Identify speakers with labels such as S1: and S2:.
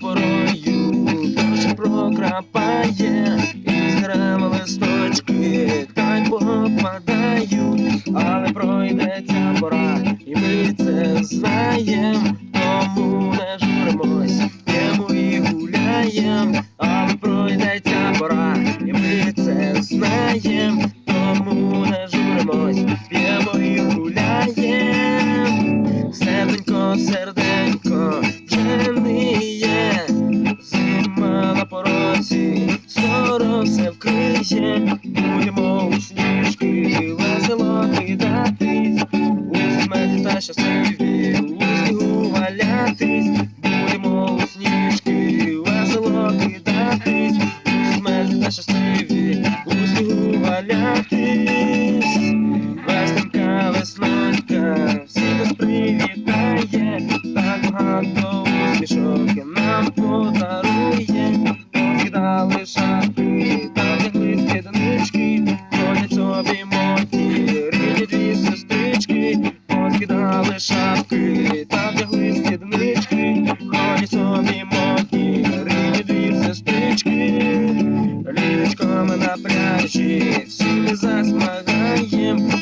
S1: порою. Дощ прокрапає, і з дерева листочки. Так попадають, але пройде ця пора, і ми це знаєм, тому не журимось, п'ємо і гуляєм, але пройде пора, і ми це знаєм, все вкриє, будемо у сніжки весело кидатись, у смерті та щасливі, у снігу валятись, будемо у сніжки весело кидатись, у смерті та щасливі, у валятись. Весненька, веснонька, всіх нас привітає, так багато ми на пляжі, всі засмагаєм,